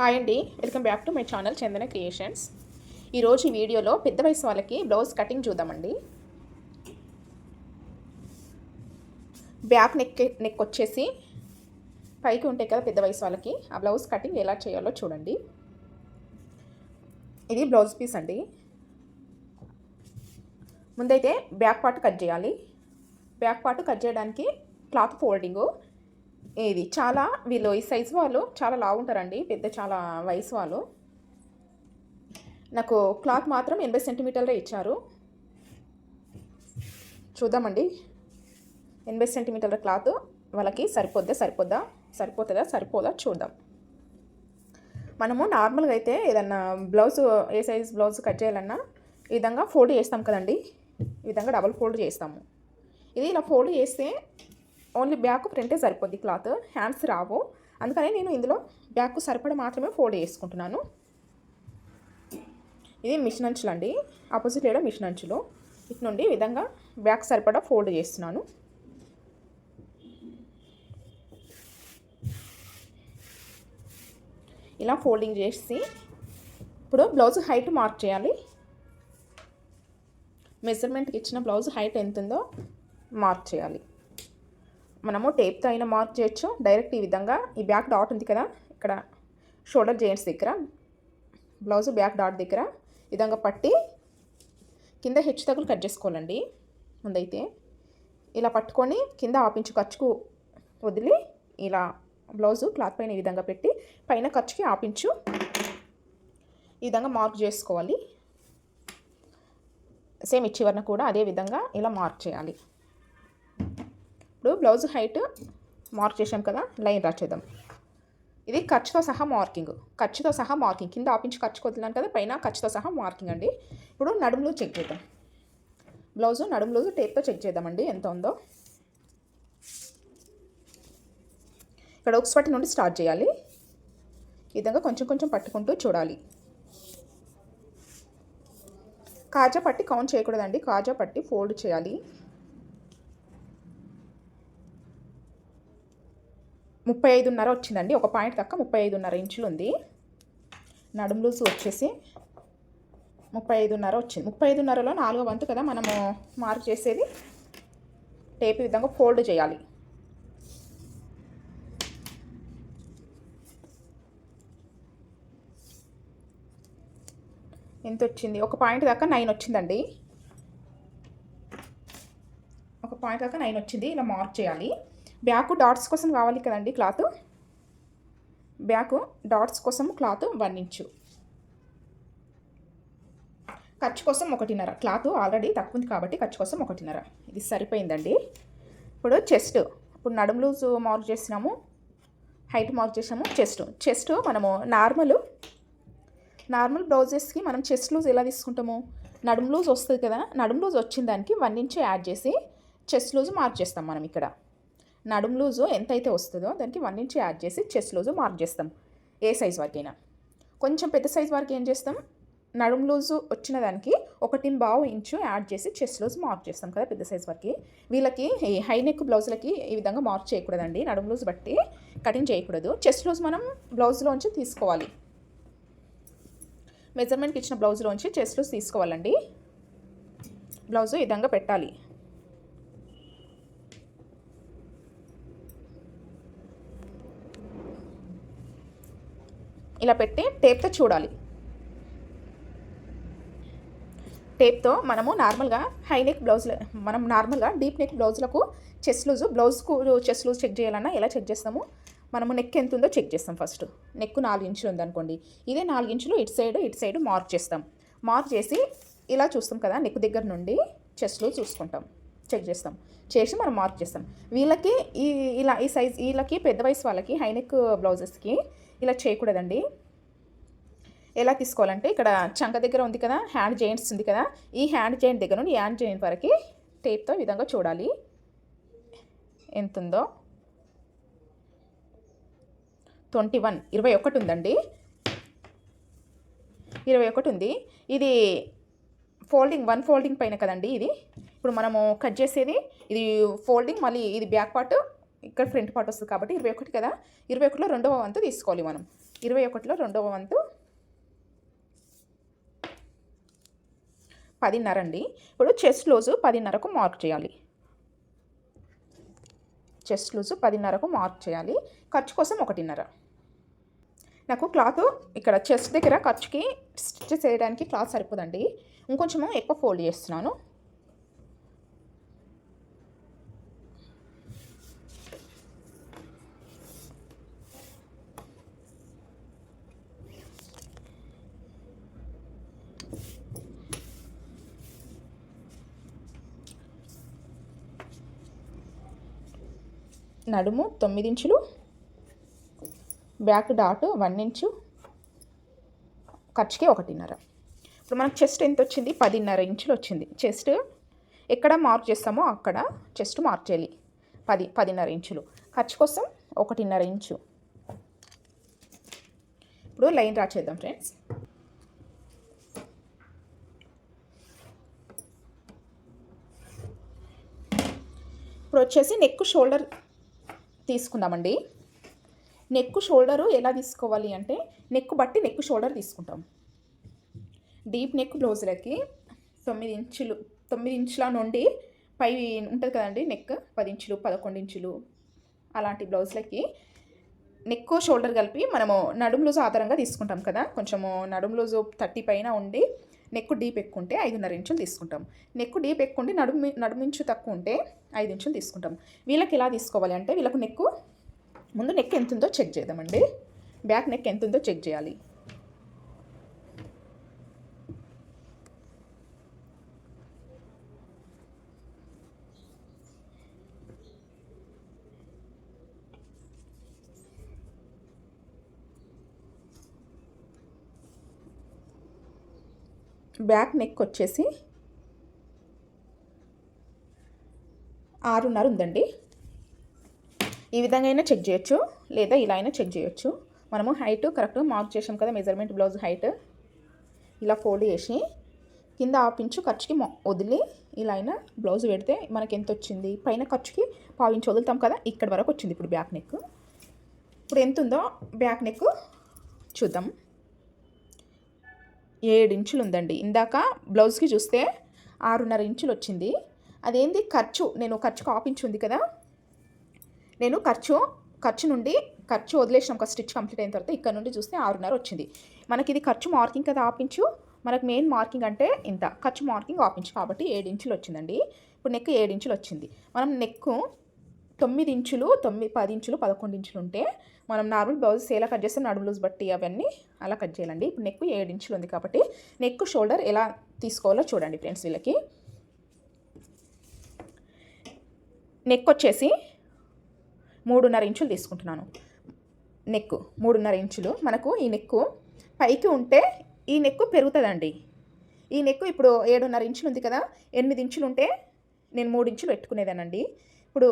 Hi అండి welcome back to my channel Chandana creations. ఈరోజు ఈ వీడియోలో పెద్ద వయసు వాళ్ళకి బ్లౌజ్ కటింగ్ చూద్దామండి. బ్యాక్ నెక్ నెక్ వచ్చేసి పైకి ఉంటాయి కదా పెద్ద వయసు వాళ్ళకి ఆ బ్లౌజ్ కటింగ్ ఎలా చేయాలో చూడండి. ఇది బ్లౌజ్ పీస్ అండి. ముందైతే బ్యాక్ పార్ట్ కట్ చేయాలి. బ్యాక్ పార్ట్ కట్ చేయడానికి క్లాత్ ఫోల్డింగు ఇది చాలా వీళ్ళు ఈ సైజు వాళ్ళు చాలా లావుంటారండి పెద్ద చాలా వయసు వాళ్ళు. నాకు క్లాత్ మాత్రం ఎనభై సెంటీమీటర్లే ఇచ్చారు. చూద్దామండి. ఎనభై సెంటీమీటర్ల క్లాత్ వాళ్ళకి సరిపోద్దా సరిపోద్దా? సరిపోతుందా సరిపోదా? చూద్దాం. మనము నార్మల్గా అయితే ఏదన్నా బ్లౌజ్ ఏ సైజ్ బ్లౌజ్ కట్ చేయాలన్నా ఈ విధంగా ఫోల్డ్ చేస్తాం కదండి. ఈ విధంగా డబుల్ ఫోల్డ్ చేస్తాము. ఇది ఇలా ఫోల్డ్ చేస్తే ఓన్లీ బ్యాక్ ఫ్రంటే సరిపోద్ది క్లాత్. హ్యాండ్స్ రావు. అందుకని నేను ఇందులో బ్యాక్ సరిపడ మాత్రమే ఫోల్డ్ చేసుకుంటున్నాను. ఇది మిషన్ అంచులు అండి ఆపోజిట్ లేడ మిషన్ అంచులు. ఇటు నుండి విధంగా బ్యాక్ సరిపడా ఫోల్డ్ చేస్తున్నాను. ఇలా ఫోల్డింగ్ చేసి ఇప్పుడు బ్లౌజ్ హైట్ మార్క్ చేయాలి. మెజర్మెంట్కి ఇచ్చిన బ్లౌజ్ హైట్ ఎంత ఉందో మార్క్ చేయాలి. మనము టేప్తో అయినా మార్క్ చేయొచ్చు. డైరెక్ట్ ఈ విధంగా ఈ బ్యాక్ డాట్ ఉంది కదా ఇక్కడ షోల్డర్ జాయింట్స్ దగ్గర బ్లౌజ్ బ్యాక్ డాట్ దగ్గర విధంగా పట్టి కింద హెచ్చు తగులు కట్ చేసుకోవాలండి. ముందైతే ఇలా పట్టుకొని కింద ఆపించు ఖర్చుకు వదిలి ఇలా బ్లౌజు క్లాత్ పైన ఈ విధంగా పెట్టి పైన ఖర్చుకి ఆపించు ఈ విధంగా మార్క్ చేసుకోవాలి. సేమ్ ఇచ్చి వరన కూడా అదే విధంగా ఇలా మార్క్ చేయాలి. ఇప్పుడు బ్లౌజ్ హైట్ మార్క్ చేసాం కదా లైన్ రాచేద్దాం ఇది ఖర్చుతో సహా మార్కింగ్. ఖర్చుతో సహా మార్కింగ్. కింద ఆపించి ఖర్చుకు వదిలాను కదా పైన ఖర్చుతో సహా మార్కింగ్ అండి. ఇప్పుడు నడుములు చెక్ చేద్దాం. బ్లౌజు నడుము బ్లౌజు టేప్తో చెక్ చేద్దామండి ఎంత ఉందో. ఇక్కడ ఒకటి నుండి స్టార్ట్ చేయాలి. ఈ విధంగా కొంచెం కొంచెం పట్టుకుంటూ చూడాలి. కాజా పట్టి కౌంట్ చేయకూడదండి. కాజా పట్టి ఫోల్డ్ చేయాలి. ముప్పై ఐదున్నర వచ్చిందండి. ఒక పాయింట్ తక్క ముప్పై ఐదున్నర ఇంచులు ఉంది. నడుము లూజు వచ్చేసి ముప్పై ఐదున్నర వచ్చింది. ముప్పై ఐదున్నరలో నాలుగో వంతు కదా మనము మార్క్ చేసేది. టేప్ విధంగా ఫోల్డ్ చేయాలి. ఎంత వచ్చింది? ఒక పాయింట్ దాకా నైన్ వచ్చిందండి. ఒక పాయింట్ దాకా నైన్ వచ్చింది. ఇలా మార్క్ చేయాలి. బ్యాక్ డాట్స్ కోసం కావాలి కదండి క్లాత్. బ్యాక్ డాట్స్ కోసం క్లాత్ వన్ ఇంచు. ఖర్చు కోసం ఒకటిన్నర. క్లాత్ ఆల్రెడీ తక్కువ ఉంది కాబట్టి ఖర్చు కోసం ఒకటిన్నర. ఇది సరిపోయిందండి. ఇప్పుడు చెస్ట్. ఇప్పుడు నడుము లూజ్ మార్క్ చేసినాము హైట్ మార్క్ చేసాము చెస్ట్. చెస్ట్ మనము నార్మల్. నార్మల్ బ్లౌజెస్కి మనం చెస్ట్ లూజ్ ఎలా తీసుకుంటాము? నడుము లూజ్ వస్తుంది కదా. నడుము లూజ్ వచ్చిన దానికి వన్ ఇంచ్ యాడ్ చేసి చెస్ట్ లూజ్ మార్క్ చేస్తాం మనం ఇక్కడ. నడుము లూజు ఎంత అయితే వస్తుందో దానికి వన్ ఇంచ్ యాడ్ చేసి చెస్ట్ లూజు మార్క్ చేస్తాం. ఏ సైజ్ వరకైనా. కొంచెం పెద్ద సైజ్ వరకు ఏం చేస్తాం? నడుం లూజు వచ్చిన దానికి ఒకటి బావు ఇంచు యాడ్ చేసి చెస్ట్ లూజ్ మార్క్ చేస్తాం కదా పెద్ద సైజ్ వరకు. వీళ్ళకి ఈ హై నెక్ బ్లౌజులకి ఈ విధంగా మార్క్ చేయకూడదండి. నడుము లూజ్ బట్టి కటింగ్ చేయకూడదు. చెస్ట్ లూజ్ మనం బ్లౌజ్లోంచి తీసుకోవాలి. మెజర్మెంట్కి ఇచ్చిన బ్లౌజ్లోంచి చెస్ట్ లూజ్ తీసుకోవాలండి. బ్లౌజు ఈ విధంగా పెట్టాలి. ఇలా పెట్టి టేప్తో చూడాలి. టేప్తో మనము నార్మల్గా హై నెక్ మనం నార్మల్గా డీప్ నెక్ బ్లౌజ్లకు చెస్ట్ లూజు బ్లౌజ్కు చెస్ట్ లూజ్ చెక్ చేయాలన్నా ఎలా చెక్ చేస్తాము? మనము నెక్ ఎంత ఉందో చెక్ చేస్తాం ఫస్ట్. నెక్ నాలుగు ఇంచులు ఉందనుకోండి. ఇదే నాలుగు ఇంచులు ఇటు సైడ్ ఇటు సైడ్ మార్క్ చేస్తాం. మార్క్ చేసి ఇలా చూస్తాం కదా నెక్ దగ్గర నుండి చెస్ట్లో చూసుకుంటాం. చెక్ చేస్తాం. చేసి మనం మార్క్ చేస్తాం. వీళ్ళకి ఈ ఇలా ఈ సైజ్ వీళ్ళకి పెద్ద వయసు వాళ్ళకి హైనెక్ బ్లౌజెస్కి ఇలా చేయకూడదండి. ఎలా తీసుకోవాలంటే ఇక్కడ చంక దగ్గర ఉంది కదా హ్యాండ్ జాయింట్స్ ఉంది కదా ఈ హ్యాండ్ జాయింట్ దగ్గర నుండి హ్యాండ్ జాయింట్ వరకు టేప్తో ఈ విధంగా చూడాలి. ఎంత ఉందో ట్వంటీ వన్ ఇరవై ఒకటి ఉందండి. ఇరవై ఒకటి ఉంది. ఇది ఫోల్డింగ్ వన్ ఫోల్డింగ్ పైన కదండి ఇది. ఇప్పుడు మనము కట్ చేసేది ఇది ఫోల్డింగ్ మళ్ళీ ఇది బ్యాక్ పార్ట్ ఇక్కడ ఫ్రంట్ పార్ట్ వస్తుంది కాబట్టి ఇరవై ఒకటి కదా? ఇరవై ఒకటిలో రెండవ వంతు తీసుకోవాలి మనం. ఇరవై ఒకటిలో రెండవ వంతు పదిన్నర అండి. ఇప్పుడు చెస్ట్ లూజు పదిన్నరకు మార్క్ చేయాలి. చెస్ట్ లూజు పదిన్నరకు మార్క్ చేయాలి. ఖర్చు కోసం ఒకటిన్నర. నాకు క్లాత్ ఇక్కడ చెస్ట్ దగ్గర ఖర్చుకి స్టిచ్ చేయడానికి క్లాత్ సరిపోదండి. ఇంకొంచెము ఎక్కువ ఫోల్డ్ చేస్తున్నాను. నడుము తొమ్మిది ఇంచులు బ్యాక్ డాట్ వన్ ఇంచు ఖర్చుకి ఒకటిన్నర. ఇప్పుడు మనకు చెస్ట్ ఎంత వచ్చింది పదిన్నర ఇంచులు వచ్చింది చెస్ట్ ఎక్కడ మార్క్ చేస్తామో అక్కడ చెస్ట్ మార్క్ చేయాలి. పది పదిన్నర ఇంచులు. ఖర్చు కోసం ఒకటిన్నర ఇంచు. ఇప్పుడు లైన్ డ్రా చేద్దాం ఫ్రెండ్స్. ఇప్పుడు వచ్చేసి నెక్ షోల్డర్ తీసుకుందామండి. నెక్ షోల్డరు ఎలా తీసుకోవాలి అంటే నెక్ బట్టి నెక్ షోల్డర్ తీసుకుంటాం. డీప్ నెక్ బ్లౌజులకి తొమ్మిది ఇంచులు తొమ్మిది ఇంచుల నుండి పై ఉంటుంది కదండి నెక్ పది ఇంచులు పదకొండు ఇంచులు అలాంటి బ్లౌజులకి నెక్ షోల్డర్ కలిపి మనము నడుము లూజు ఆధారంగా తీసుకుంటాం కదా. కొంచెము నడుము లూజు థర్టీ పైన ఉండి నెక్ డీప్ ఎక్కువ ఉంటే ఐదున్నర ఇంచులు తీసుకుంటాం. నెక్ డీప్ ఎక్కువ ఉంటే నడుము నడుమించు తక్కువ ఉంటే ఐదు ఇంచులు తీసుకుంటాం. వీళ్ళకి ఎలా తీసుకోవాలి అంటే వీళ్ళకు నెక్ ముందు నెక్ ఎంత ఉందో చెక్ చేద్దామండి. బ్యాక్ నెక్ ఎంత ఉందో చెక్ చేయాలి. బ్యాక్ నెక్ వచ్చేసి ఆరున్నర ఉందండి. ఈ విధంగా అయినా చెక్ చేయొచ్చు లేదా ఇలా అయినా చెక్ చేయొచ్చు. మనము హైట్ కరెక్ట్గా మార్క్ చేసాం కదా మెజర్మెంట్ బ్లౌజ్ హైట్. ఇలా ఫోల్డ్ చేసి కింద ఆపించు ఖర్చుకి వదిలి ఇలా అయినా బ్లౌజ్ పెడితే మనకి ఎంత వచ్చింది? పైన ఖర్చుకి పావించి వదులుతాం కదా ఇక్కడ వరకు వచ్చింది ఇప్పుడు బ్యాక్ నెక్. ఇప్పుడు ఎంత ఉందో బ్యాక్ నెక్ చూద్దాం. ఏడు ఇంచులు ఉందండి ఇందాక బ్లౌజ్కి చూస్తే ఆరున్నర ఇంచులు వచ్చింది అదేంది? ఖర్చు. నేను ఖర్చు కాపించి ఉంది కదా? నేను ఖర్చు ఖర్చు నుండి ఖర్చు వదిలేసిన ఒక స్టిచ్ కంప్లీట్ అయిన తర్వాత ఇక్కడ నుండి చూస్తే ఆరున్నర వచ్చింది మనకి ఇది ఖర్చు మార్కింగ్ కదా ఆపించు మనకు మెయిన్ మార్కింగ్ అంటే ఇంత. ఖర్చు మార్కింగ్ ఆపించు కాబట్టి ఏడు ఇంచులు వచ్చిందండి ఇప్పుడు నెక్ ఏడు ఇంచులు వచ్చింది మనం నెక్ తొమ్మిది ఇంచులు తొమ్మిది పది ఇంచులు పదకొండు ఇంచులు ఉంటే మనం నార్మల్ బ్లౌజెస్ ఎలా కట్ చేస్తాం నడుము లూజ్ బట్టి అవన్నీ అలా కట్ చేయాలండి. ఇప్పుడు నెక్ ఏడు ఇంచులు ఉంది కాబట్టి నెక్ షోల్డర్ ఎలా తీసుకోవాలో చూడండి ఫ్రెండ్స్ వీళ్ళకి. నెక్ వచ్చేసి మూడున్నర ఇంచులు తీసుకుంటున్నాను. నెక్ మూడున్నర ఇంచులు. మనకు ఈ నెక్ పైకి ఉంటే ఈ నెక్ పెరుగుతుందండి. ఈ నెక్ ఇప్పుడు ఏడున్నర ఇంచులు ఉంది కదా ఎనిమిది ఇంచులు ఉంటే నేను మూడు ఇంచులు పెట్టుకునేదానండి. ఇప్పుడు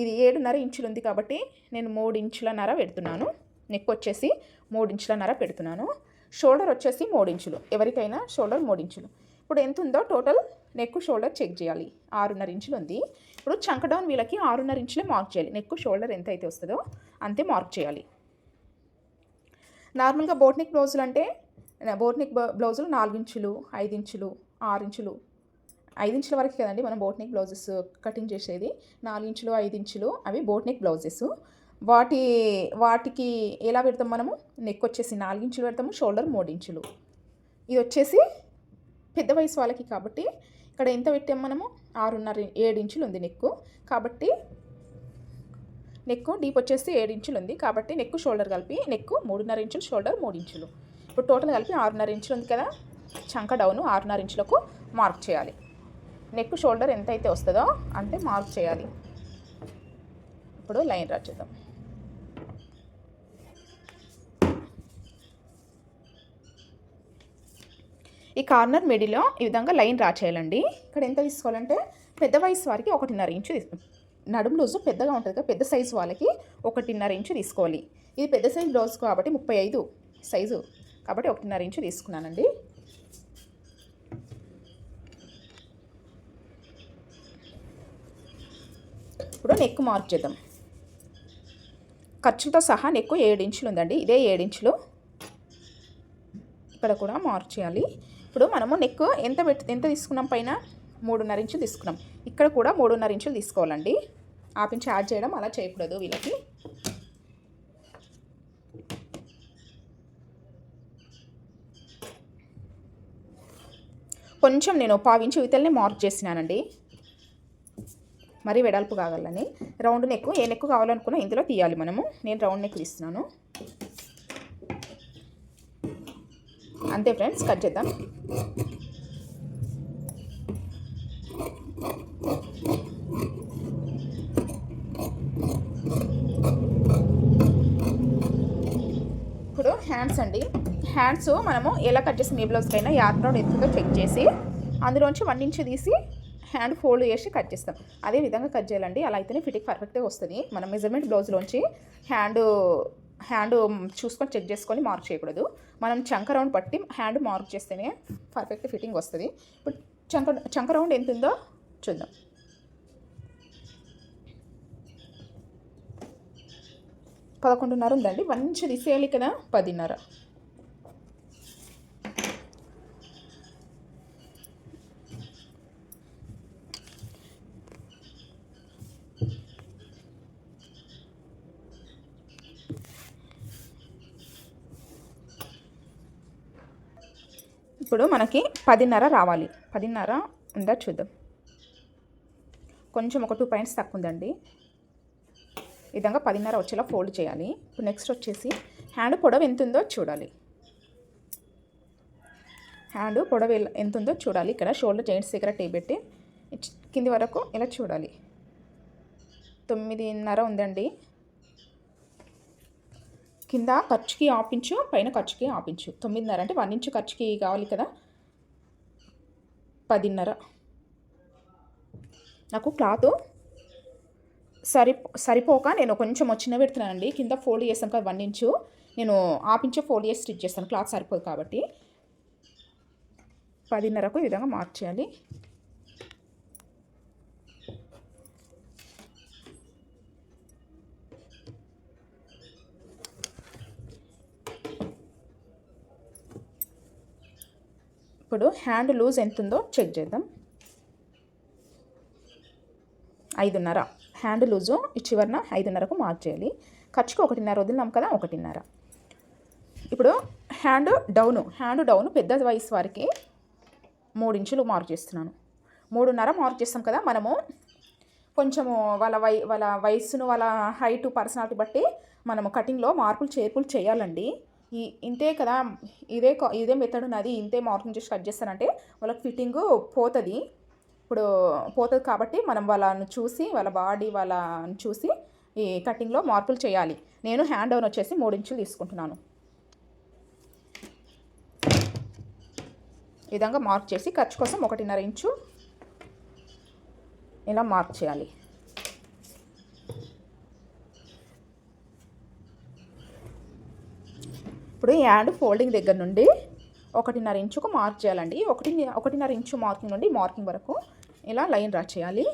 ఇది ఏడున్నర ఇంచులు ఉంది కాబట్టి నేను మూడు ఇంచులన్నర పెడుతున్నాను. నెక్ వచ్చేసి మూడు ఇంచులన్నర పెడుతున్నాను. షోల్డర్ వచ్చేసి మూడు ఇంచులు ఎవరికైనా షోల్డర్ మూడు ఇంచులు ఇప్పుడు ఎంత ఉందో టోటల్ నెక్ షోల్డర్ చెక్ చేయాలి. ఆరున్నర ఇంచులు ఉంది ఇప్పుడు చంక డౌన్ వీళ్ళకి ఆరున్నర ఇంచులే మార్క్ చేయాలి. నెక్ షోల్డర్ ఎంత అయితే వస్తుందో అంతే మార్క్ చేయాలి. నార్మల్గా బోట్నిక్ బ్లౌజులు అంటే బోట్నిక్ బ్లౌజులు నాలుగు ఇంచులు ఐదు ఇంచులు ఆరు ఇంచులు ఐదు ఇంచుల వరకు కదండి మనం బోట్ నెక్ బ్లౌజెస్ కటింగ్ చేసేది. నాలుగు ఇంచులు ఐదు ఇంచులు అవి బోట్ నెక్ బ్లౌజెస్. వాటి వాటికి ఎలా పెడతాం మనము? నెక్ వచ్చేసి నాలుగు ఇంచులు పెడతాము షోల్డర్ మూడు ఇంచులు ఇది వచ్చేసి పెద్ద వయసు వాళ్ళకి కాబట్టి ఇక్కడ ఎంత పెట్టాం మనము? ఆరున్నర ఏడు ఇంచులు ఉంది నెక్కు. కాబట్టి నెక్ డీప్ వచ్చేసి ఏడు ఇంచులు ఉంది. కాబట్టి నెక్ షోల్డర్ కలిపి నెక్ మూడున్నర ఇంచులు షోల్డర్ మూడు ఇంచులు ఇప్పుడు టోటల్ కలిపి ఆరున్నర ఇంచులు ఉంది కదా? చంక డౌన్ ఆరున్నర ఇంచులకు మార్క్ చేయాలి. నెక్ షోల్డర్ ఎంత అయితే వస్తుందో అంటే మార్క్ చేయాలి. ఇప్పుడు లైన్ రాచేద్దాం చేద్దాం. ఈ కార్నర్ మిడిలో ఈ విధంగా లైన్ డ్రా చేయాలండి. ఇక్కడ ఎంత తీసుకోవాలంటే పెద్ద వయసు వారికి ఒకటిన్నర ఇంచు నడుము లూజు పెద్దగా ఉంటుంది కదా పెద్ద సైజు వాళ్ళకి ఒకటిన్నర ఇంచు తీసుకోవాలి. ఇది పెద్ద సైజు బ్లౌజ్ కాబట్టి ముప్పై ఐదు సైజు కాబట్టి ఒకటిన్నర ఇంచు తీసుకున్నానండి. ఇప్పుడు నెక్ మార్క్ చేద్దాం. ఖర్చులతో సహా నెక్కు ఏడు ఇంచులు ఉందండి. ఇదే ఏడు ఇంచులు. ఇక్కడ కూడా మార్క్ చేయాలి. ఇప్పుడు మనము నెక్ ఎంత పెట్టి ఎంత తీసుకున్నాం పైన? మూడున్నర ఇంచులు తీసుకున్నాం. ఇక్కడ కూడా మూడున్నర ఇంచులు తీసుకోవాలండి. ఆపించి యాడ్ చేయడం అలా చేయకూడదు వీళ్ళకి. కొంచెం నేను పావించి ఇవతల్ని మార్క్ చేసినానండి. మరీ వెడల్పు కావాలని. రౌండ్ నెక్ ఏ నెక్ కావాలనుకున్నా ఇందులో తీయాలి మనము. నేను రౌండ్ నెక్ తీస్తున్నాను. అంతే ఫ్రెండ్స్ కట్ చేద్దాం. ఇప్పుడు హ్యాండ్స్ అండి. హ్యాండ్స్ మనము ఎలా కట్ చేసిన ఏ బ్లౌజ్కైనా యాత్ రౌండ్ చెక్ చేసి అందులోంచి వన్ ఇంచ్ తీసి హ్యాండ్ ఫోల్డ్ చేసి కట్ చేస్తాం. అదే విధంగా కట్ చేయాలండి. అలా అయితేనే ఫిట్టింగ్ పర్ఫెక్ట్గా వస్తుంది. మన మెజర్మెంట్ బ్లౌజ్లోంచి హ్యాండ్ హ్యాండ్ చూసుకొని చెక్ చేసుకొని మార్క్ చేయకూడదు. మనం చంక రౌండ్ పట్టి హ్యాండ్ మార్క్ చేస్తేనే పర్ఫెక్ట్ ఫిట్టింగ్ వస్తుంది. ఇప్పుడు చంక చంక రౌండ్ ఎంత ఉందో చూద్దాం. పదకొండున్నర ఉందండి. మంచి తీసేయాలి కదా పదిన్నర. ఇప్పుడు మనకి పదిన్నర రావాలి. పదిన్నర ఉందా చూద్దాం. కొంచెం ఒక టూ పాయింట్స్ తక్కువ ఉందండి ఈ విధంగా పదిన్నర వచ్చేలా ఫోల్డ్ చేయాలి. ఇప్పుడు నెక్స్ట్ వచ్చేసి హ్యాండ్ పొడవు ఎంత ఉందో చూడాలి. హ్యాండ్ పొడవు ఎంత ఉందో చూడాలి. ఇక్కడ షోల్డర్ జాయింట్స్ దగ్గర టీ పెట్టి కింది వరకు ఇలా చూడాలి. తొమ్మిదిన్నర ఉందండి. కింద ఖర్చుకి ఆపించు పైన ఖర్చుకి ఆపించు. తొమ్మిదిన్నర అంటే వన్ ఇంచు ఖర్చుకి కావాలి కదా? పదిన్నర. నాకు క్లాత్ సరి సరిపోక నేను కొంచెం వచ్చిన పెడుతున్నానండి. కింద ఫోల్డ్ చేస్తాను కదా వన్ ఇంచు. నేను ఆపించే ఫోల్డ్ చేసి స్టిచ్ చేస్తాను. క్లాత్ సరిపోదు కాబట్టి పదిన్నరకు ఈ విధంగా మార్చేయాలి. ఇప్పుడు హ్యాండ్ లూజ్ ఎంత ఉందో చెక్ చేద్దాం. ఐదున్నర. హ్యాండ్ లూజు ఈ చివరన ఐదున్నరకు మార్క్ చేయాలి. ఖర్చుకు ఒకటిన్నర వదిలినాం కదా ఒకటిన్నర. ఇప్పుడు హ్యాండ్ డౌను హ్యాండ్ డౌన్ పెద్ద వయసు వారికి మూడు ఇంచులు మార్క్ చేస్తున్నాను. మూడున్నర మార్క్ చేస్తాం కదా మనము కొంచెము వాళ్ళ వై వాళ్ళ వయస్సును వాళ్ళ హైట్ పర్సనాలిటీ బట్టి మనము కటింగ్లో మార్పులు చేర్పులు చేయాలండి. ఈ ఇంతే కదా ఇదే ఇదే మెథడ్ ఉన్నది ఇంతే మార్కింగ్ చేసి కట్ చేస్తానంటే వాళ్ళకి ఫిట్టింగ్ పోతుంది. ఇప్పుడు పోతుంది కాబట్టి మనం వాళ్ళని చూసి వాళ్ళ బాడీ వాళ్ళని చూసి ఈ కటింగ్లో మార్పులు చేయాలి. నేను హ్యాండ్ ఓవర్ వచ్చేసి మూడు ఇంచులు తీసుకుంటున్నాను. ఈ విధంగా మార్క్ చేసి ఖర్చు కోసం ఒకటిన్నర ఇంచు ఇలా మార్క్ చేయాలి. ఇప్పుడు ఈ హ్యాండ్ ఫోల్డింగ్ దగ్గర నుండి ఒకటిన్నర ఇంచుకు మార్క్ చేయాలండి. ఒకటి ఒకటిన్నర ఇంచు మార్కింగ్ నుండి మార్కింగ్ వరకు ఇలా లైన్ డ్రా చేయాలి.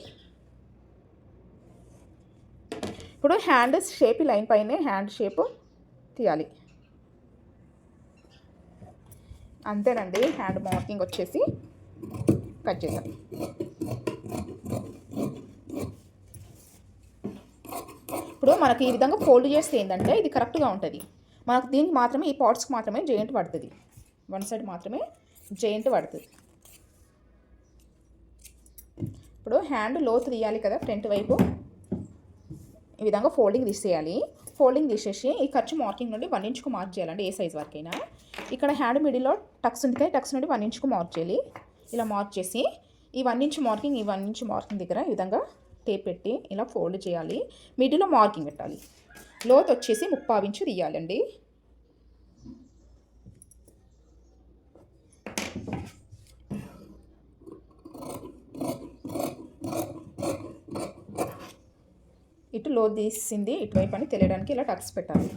ఇప్పుడు హ్యాండ్ షేప్ ఈ లైన్ పైనే హ్యాండ్ షేప్ తీయాలి. అంతేనండి హ్యాండ్ మార్కింగ్ వచ్చేసి కట్ చేద్దాం. ఇప్పుడు మనకి ఈ విధంగా ఫోల్డ్ చేస్తే ఏంటంటే ఇది కరెక్ట్గా ఉంటుంది. మనకు దీనికి మాత్రమే ఈ పార్ట్స్కి మాత్రమే జెయింట్ పడుతుంది. వన్ సైడ్ మాత్రమే జెయింట్ పడుతుంది. ఇప్పుడు హ్యాండ్ లోతు తీయాలి కదా ఫ్రంట్ వైపు. ఈ విధంగా ఫోల్డింగ్ తీసేయాలి. ఫోల్డింగ్ తీసేసి ఈ ఖర్చు మార్కింగ్ నుండి వన్ ఇంచుకు మార్క్ చేయాలండి ఏ సైజ్ వరకైనా. ఇక్కడ హ్యాండ్ మిడిల్లో టక్స్ ఉంది కదా టక్స్ నుండి వన్ ఇంచుకు మార్క్ చేయాలి. ఇలా మార్క్ చేసి ఈ వన్ ఇంచ్ మార్కింగ్ ఈ వన్ ఇంచ్ మార్కింగ్ దగ్గర ఈ విధంగా టేప్ పెట్టి ఇలా ఫోల్డ్ చేయాలి. మిడిల్లో మార్కింగ్ పెట్టాలి. లోత్ వచ్చేసి ముప్పావించు తీయాలండి. ఇటు లో తీసింది ఇటువైపు అని తెలియడానికి ఇలా టక్స్ పెట్టాలి.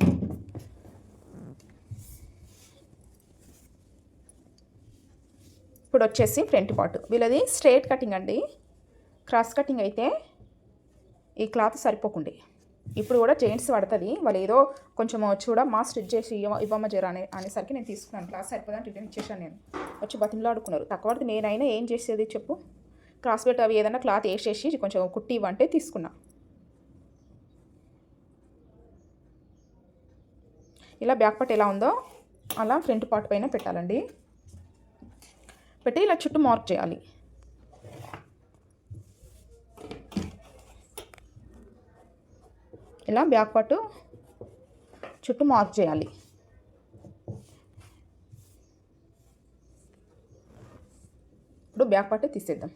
ఇప్పుడు వచ్చేసి ఫ్రంట్ పార్ట్. వీళ్ళది స్ట్రైట్ కటింగ్ అండి. క్రాస్ కటింగ్ అయితే ఈ క్లాత్ సరిపోకుండే. ఇప్పుడు కూడా జెయింట్స్ పడుతుంది. వాళ్ళు ఏదో కొంచెం చూడ మా స్టిచ్ చేసి ఇవ్వ- ఇవ్వమ్మ జర అనే అనేసరికి నేను తీసుకున్నాను. క్లాస్ సరిపోదని రిటర్న్ ఇచ్చేసాను నేను. వచ్చి బతిమలాడుకున్నారు. తక్కువ పడితే నేనైనా ఏం చేసేది చెప్పు? క్రాస్ పెట్టి అవి ఏదైనా క్లాత్ వేసేసి కొంచెం కుట్టి ఇవ్వంటే తీసుకున్నా. ఇలా బ్యాక్ పార్ట్ ఎలా ఉందో అలా ఫ్రంట్ పార్ట్ పైన పెట్టాలండి. పెట్టి ఇలా చుట్టూ మార్క్ చేయాలి. ఇలా బ్యాక్ పార్ట్ చుట్టూ మార్క్ చేయాలి. ఇప్పుడు బ్యాక్ పార్ట్ తీసేద్దాం.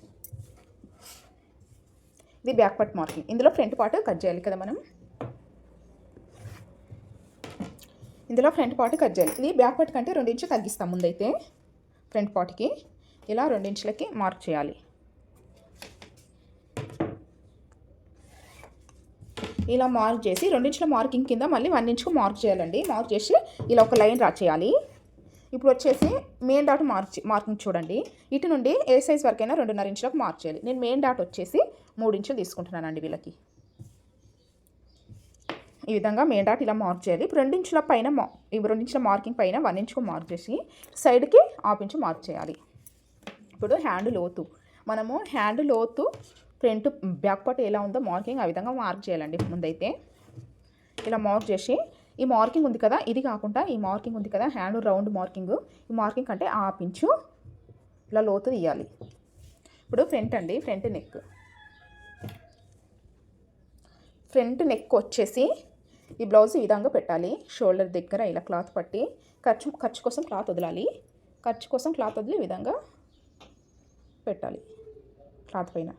ఇది బ్యాక్ పార్ట్ మార్కింగ్. ఇందులో ఫ్రంట్ పార్ట్ కట్ చేయాలి కదా మనం? ఇందులో ఫ్రంట్ పార్ట్ కట్ చేయాలి. ఇది బ్యాక్ పార్ట్ కంటే రెండు ఇంచులు తగ్గిస్తాం ముందైతే. ఫ్రంట్ పార్ట్కి ఇలా రెండించులకి మార్క్ చేయాలి. ఇలా మార్క్ చేసి రెండించుల మార్కింగ్ కింద మళ్ళీ వన్ ఇంచుకు మార్క్ చేయాలండి. మార్క్ చేసి ఇలా ఒక లైన్ రా చేయాలి. ఇప్పుడు వచ్చేసి మెయిన్ డాట్ మార్క్ మార్కింగ్ చూడండి. ఇటు నుండి ఏ సైజ్ వరకైనా రెండున్నర ఇంచులకు మార్క్ చేయాలి. నేను మెయిన్ డాట్ వచ్చేసి మూడు ఇంచులు తీసుకుంటున్నానండి వీళ్ళకి. ఈ విధంగా మెయిన్ డాట్ ఇలా మార్క్ చేయాలి. ఇప్పుడు రెండించుల పైన మా ఈ రెండించుల మార్కింగ్ పైన వన్ ఇంచుకు మార్క్ చేసి సైడ్కి హాఫ్ ఇంచు మార్క్ చేయాలి. ఇప్పుడు హ్యాండ్ లోతు. మనము హ్యాండ్ లోతు ఫ్రంట్ బ్యాక్ పార్ట్ ఎలా ఉందో మార్కింగ్ ఆ విధంగా మార్క్ చేయాలండి ముందైతే. ఇలా మార్క్ చేసి ఈ మార్కింగ్ ఉంది కదా ఇది కాకుండా ఈ మార్కింగ్ ఉంది కదా హ్యాండ్ రౌండ్ మార్కింగ్. ఈ మార్కింగ్ అంటే ఆ పించు ఇలా లోతు తీయాలి. ఇప్పుడు ఫ్రంట్ అండి ఫ్రంట్ నెక్. ఫ్రంట్ నెక్ వచ్చేసి ఈ బ్లౌజ్ ఈ విధంగా పెట్టాలి. షోల్డర్ దగ్గర ఇలా క్లాత్ పట్టి ఖర్చు ఖర్చు కోసం క్లాత్ వదలాలి. ఖర్చు కోసం క్లాత్ వదిలి ఈ విధంగా పెట్టాలి క్లాత్ పైన.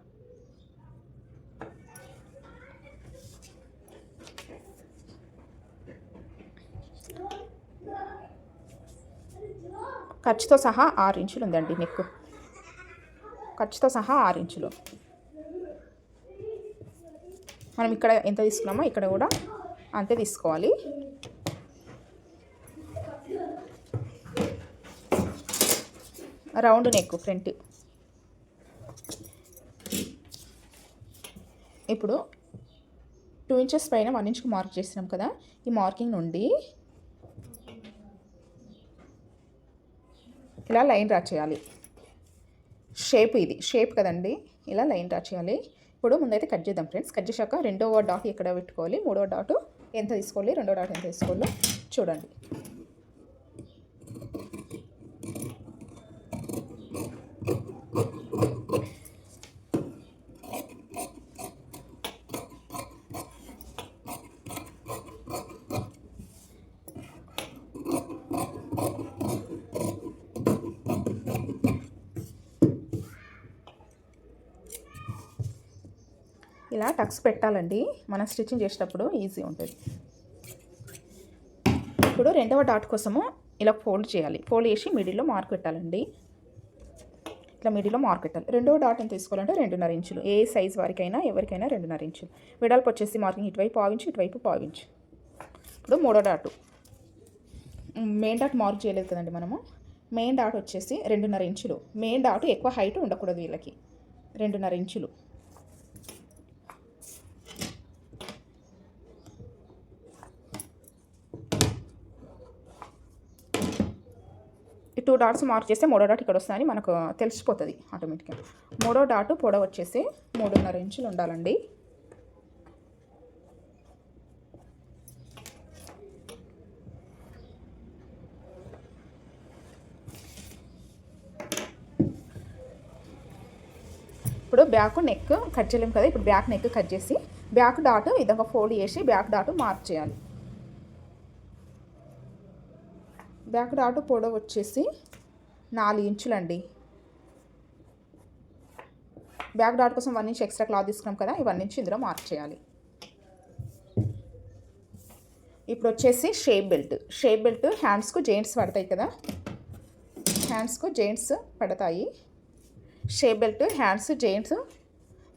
ఖర్చుతో సహా ఆరు ఇంచులు ఉందండి నెక్ ఖర్చుతో సహా ఆరు ఇంచులు. మనం ఇక్కడ ఎంత తీసుకున్నామో ఇక్కడ కూడా అంతే తీసుకోవాలి. Round neck front. ఇప్పుడు టూ ఇంచెస్ పైన వన్ ఇంచ్కి మార్క్ చేసినాం కదా ఈ మార్కింగ్ నుండి ఇలా లైన్ డ్రా చేయాలి. షేప్ ఇది. షేప్ కదండి. ఇలా లైన్ డ్రా చేయాలి. ఇప్పుడు ముందైతే కట్ చేద్దాం ఫ్రెండ్స్. కట్ చేశాక రెండవ డాట్ ఎక్కడ పెట్టుకోవాలి? మూడవ డాట్ ఎంత తీసుకోవాలి? రెండో డాట్ ఎంత తీసుకోవాలో చూడండి. ఇలా టక్స్ పెట్టాలండి. మనం స్టిచ్చింగ్ చేసేటప్పుడు ఈజీ ఉంటుంది. ఇప్పుడు రెండవ డాట్ కోసము ఇలా ఫోల్డ్ చేయాలి. ఫోల్డ్ చేసి మిడిల్లో మార్క్ పెట్టాలండి. ఇట్లా మిడిల్లో మార్క్ పెట్టాలి. రెండవ డాట్ ఎంత తీసుకోవాలంటే రెండున్నర ఇంచులు. ఏ సైజ్ వారికైనా ఎవరికైనా రెండున్నర ఇంచులు. వెడల్పు వచ్చేసి మార్కింగ్ ఇటువైపు పావించు ఇటువైపు పావించు ఇప్పుడు మూడో డాటు. మెయిన్ డాట్ మార్క్ చేయలేదు కదండి మనము. మెయిన్ డాట్ వచ్చేసి రెండున్నర ఇంచులు. మెయిన్ డాట్ ఎక్కువ హైట్ ఉండకూడదు వీళ్ళకి. రెండున్నర ఇంచులు. ఈ టూ డాట్స్ మార్క్ చేస్తే మూడో డాట్ ఇక్కడ వస్తుందని మనకు తెలిసిపోతుంది ఆటోమేటిక్గా. మూడో డాట్ పొడవు వచ్చేసి మూడున్నర ఇంచులు ఉండాలండి. ఇప్పుడు బ్యాక్ నెక్ కట్ చేయలేము కదా ఇప్పుడు బ్యాక్ నెక్ కట్ చేసి బ్యాక్ డాట్ విధంగా ఫోల్డ్ చేసి బ్యాక్ డాట్ మార్క్ చేయాలి బ్యాక్ డాట్ పొడవు వచ్చేసి నాలుగు ఇంచులండి. బ్యాక్ డాట్ కోసం వన్ ఇంచ్ ఎక్స్ట్రా క్లాత్ తీసుకున్నాం కదా ఈ వన్ ఇంచ్ ఇందులో మార్క్ చేయాలి. ఇప్పుడు వచ్చేసి షేప్ బెల్ట్. షేప్ బెల్ట్ హ్యాండ్స్కు జెయింట్స్ పడతాయి కదా. హ్యాండ్స్కు జెయింట్స్ పడతాయి. షేప్ బెల్ట్ హ్యాండ్స్ జెయింట్స్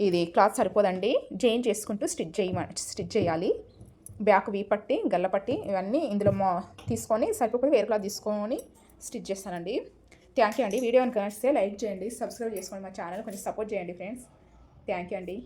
ఇది క్లాత్ సరిపోదండి. జెయిన్ చేసుకుంటూ స్టిచ్ చేయమ స్టిచ్ చేయాలి. బ్యాక్ వీ పట్టి గల్ల పట్టి ఇవన్నీ ఇందులో మా తీసుకొని సరిపోయి వేరే క్లాత్ తీసుకొని స్టిచ్ చేస్తానండి. థ్యాంక్ యూ అండి. వీడియో కనిపిస్తే లైక్ చేయండి సబ్స్క్రైబ్ చేసుకోండి మా ఛానల్. కొంచెం సపోర్ట్ చేయండి ఫ్రెండ్స్. థ్యాంక్ యూ అండి.